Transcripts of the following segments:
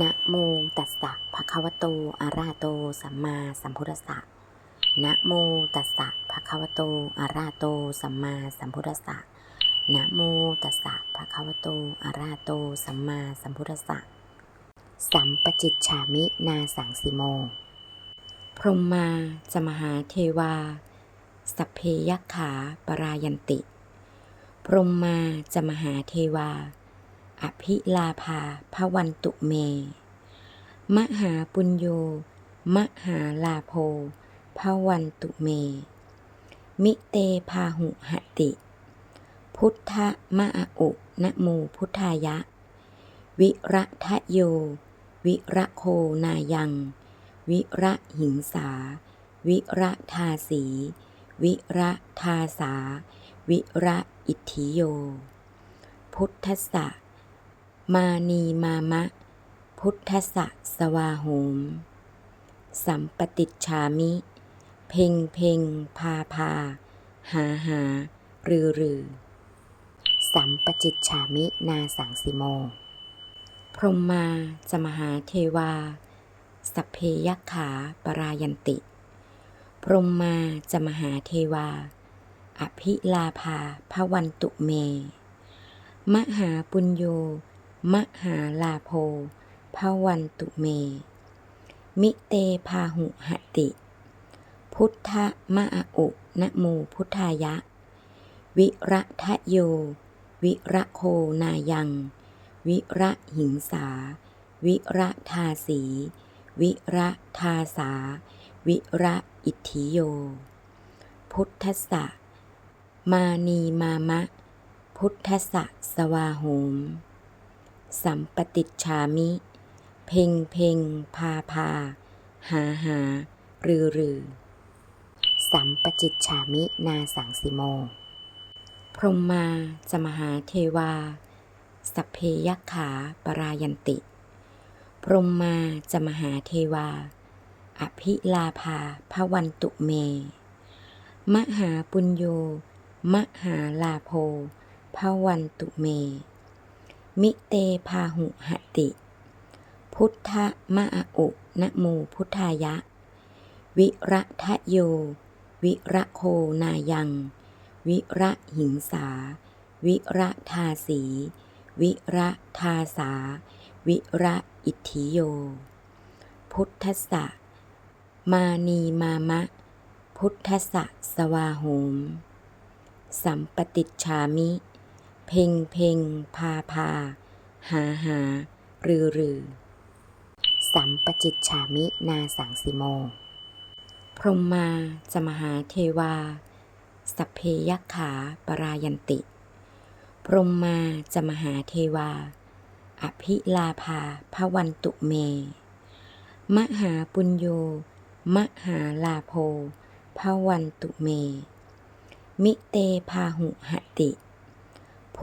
นะโมตัสสะภะคะวะโตอะระหะโต สัมมาสัมพุทธัสสะนะโมตัสสะภะคะวะโตอะระหะโต สัมมาสัมพุทธัสสะนะโมตัสสะภะคะวะโตอะระหะโต สัมมาสัมพุทธัสสะสัมปจิตฉามินาสังสิโม พรหมาจมหาเทวา สัพเพยขาปรายันติ พรหมาจมหาเทวา อภิลาภาพวันตุเม มหาปุญโย มหาลาโภพวันตุเม มิเตพาหุหติ พุทธมะอะอุนะโมพุทธายะ วิระทะโย วิระโคนายัง วิระหิงสา วิระทาสี วิระทาสา วิระอิทธิโย พุทธสสะ มานีมามะ พุทธสะสวาโหม สัมปติชามิ เพ่งเพ่งพาพา หาหา รือรือ สัมปจิตฉามินาสังสิโม พรหมมาจะมหาเทวา สัพเพยขาปรายันติ พรหมมาจะมหาเทวา อภิลาภาพวันตุเม มหาปุญโย มหาลาโภพวันตุเม มิเตพาหุหติ พุทธมะอะอุนะโมพุทธายะ วิระทะโย วิระโคนายัง วิระหิงสา วิระทาสี วิระทาสา วิระอิทธิโย พุทธสะมานีมามะ พุทธสะสวาโหม สัมปติชามิ เพ่งเพ่งพาพา หาหา รือรือ สัมปจิตฉามินาสังสิโม พรหมาจะมหาเทวา สัพเพยักขาปรายันติ พรหมาจะมหาเทวา อภิลาภาพวันตุเม มหาปุญโย มหาลาโภพวันตุเม มิเตพาหุหติ พุทธมะอะอุนะโมพุทธายะ วิระทะโย วิระโคนายัง วิระหิงสา วิระทาสี วิระทาสา วิระอิทธิโย พุทธสะมานีมามะ พุทธสะสวาโหม สัมปติชามิ เพ่งเพ่งพาพา หาหา รือรือ สัมปจิตฉามินาสังสิโม พรหมมาจะมหาเทวา สัพเพยักขาปรายันติ พรหมมาจะมหาเทวา อภิลาภาพวันตุเม มหาปุญโย มหาลาโภพวันตุเม มิเตพาหุหติ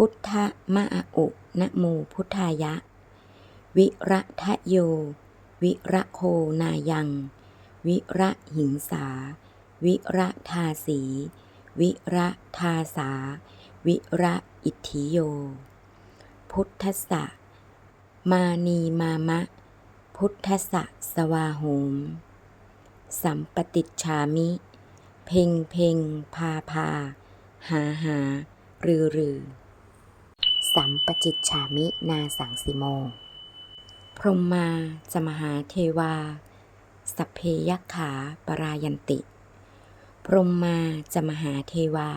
พุทธมะอุนะโมพุทธายะ วิระทะโย วิระโคนายัง วิระหิงสา วิระทาสี วิระทาสา วิระอิทธิโย พุทธสะมานีมามะ พุทธสะสวาโหม สัมปติชามิ เพ่งเพ่งพาพาหาหา รือรือ สัมปจิตฉามินาสังสิโม พรหมมาจะมหาเทวา สัพเพยขาปรายันติ พรหมมาจะมหาเทวา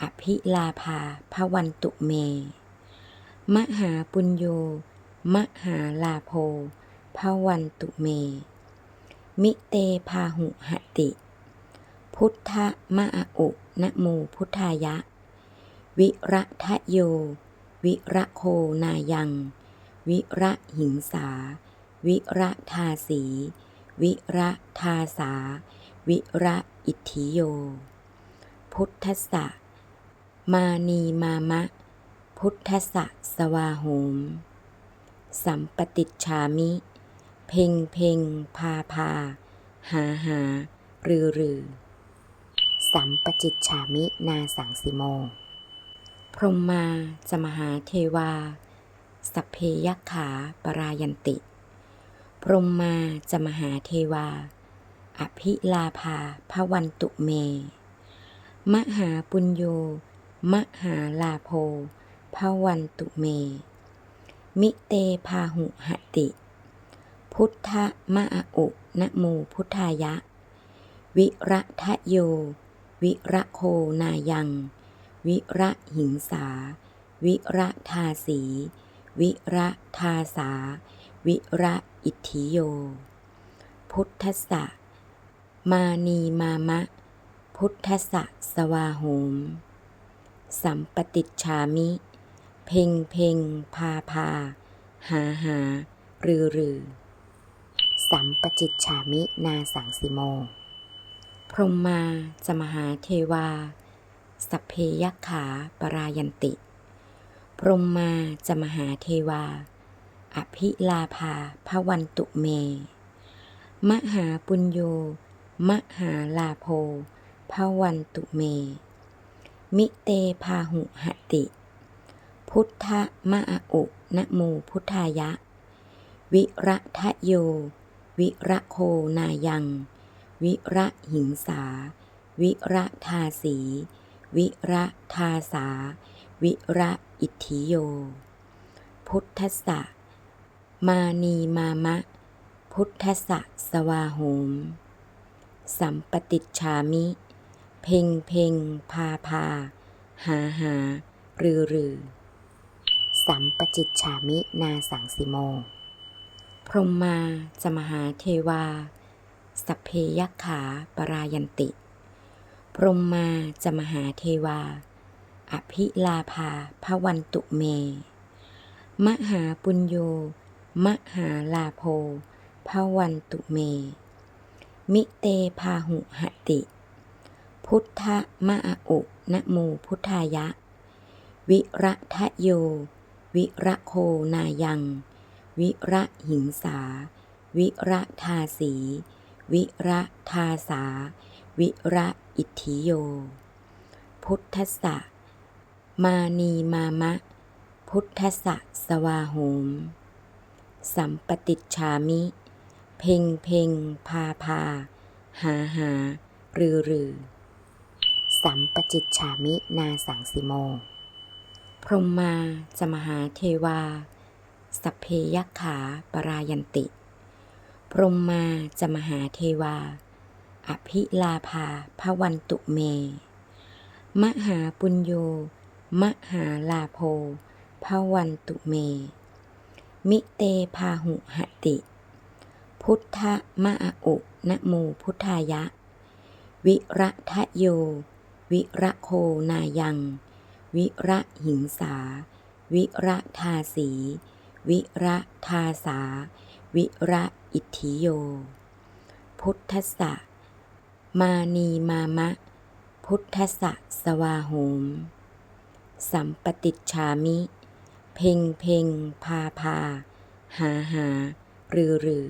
อภิลาภาพวันตุเม มหาปุญโย มหาลาโภพวันตุเม มิเตพาหุหติ พุทธมะอะอุนะโมพุทธายะ วิระทะโย วิระโคนายัง วิระหิงสา วิระทาสี วิระทาสา วิระอิทธิโย พุทธสะมานีมามะ พุทธสะสวาโหม สัมปติชามิ เพ่งเพ่งพาพา หาหา รือรือสัมปจิตฉามินาสังสิโม พรหมมาจมหาเทวา สัพเพยักขาปรายันติ พรหมมาจมหาเทวา อภิลาภาพวันตุเม มหาปุญโย มหาลาโภพวันตุเม มิเตพาหุหติ พุทธมะอะอุนะโมพุทธายะ วิระทะโย วิระโคนายัง วิระหิงสา วิระทาสี วิระทาสา วิระอิทธิโย พุทธสะมานีมามะ พุทธสะสวาโหม สัมปติชามิ เพ่งเพ่งพาพา หาหา รือ รือ สัมปจิตฉามินาสังสิโม พรหมมาจมหาเทวา สัพเพยัคขาปรายันติ พรมมาจะมหาเทวา อภิลาภาพวันตุเม มหาปุญโย มหาลาโภพวันตุเม มิเตพาหุหติ พุทธมะอะอุนะโมพุทธายะ วิระทะโย วิระโคนายัง วิระหิงสา วิระทาสี วิระทาสา วิระอิทธิโย พุทธสะมานีมามะ พุทธสะสวาโหม สัมปติชามิ เพ่งเพ่งพาพา หาหา รือรือ สัมปจิตฉามินาสังสิโม พรหมมาจะมหาเทวา สัพเพยขาปรายันติ พรมมาจะมหาเทวา อภิลาภาพวันตุเม มหาปุญโย มหาลาโภพวันตุเม มิเตพาหุหติ พุทธมะอะอุนะโมพุทธายะ วิระทะโย วิระโคนายัง วิระหิงสา วิระทาสี วิระทาสา วิระ อิทธิโย พุทธสะมานีมามะ พุทธสะสวาโหม สัมปติชามิ เพ่งเพ่งพาพา หาหา รือรือสัมปจิตฉามินาสังสิโม พรหมมาจะมหาเทวา สัพเพยขาปรายันติ พรหมมาจะมหาเทวา อภิลาภาพวันตุเม มหาปุญโย มหาลาโภพวันตุเม มิเตพาหุหติ พุทธมะอะอุนะโมพุทธายะ วิระทะโย วิระโคนายัง วิระหิงสา วิระทาสี วิระทาสา วิระอิทธิโย พุทธสสะ มานีมามะ พุทธสะสวาโหม สัมปติชามิ เพ่งเพ่งพาพา หาหา รือรือ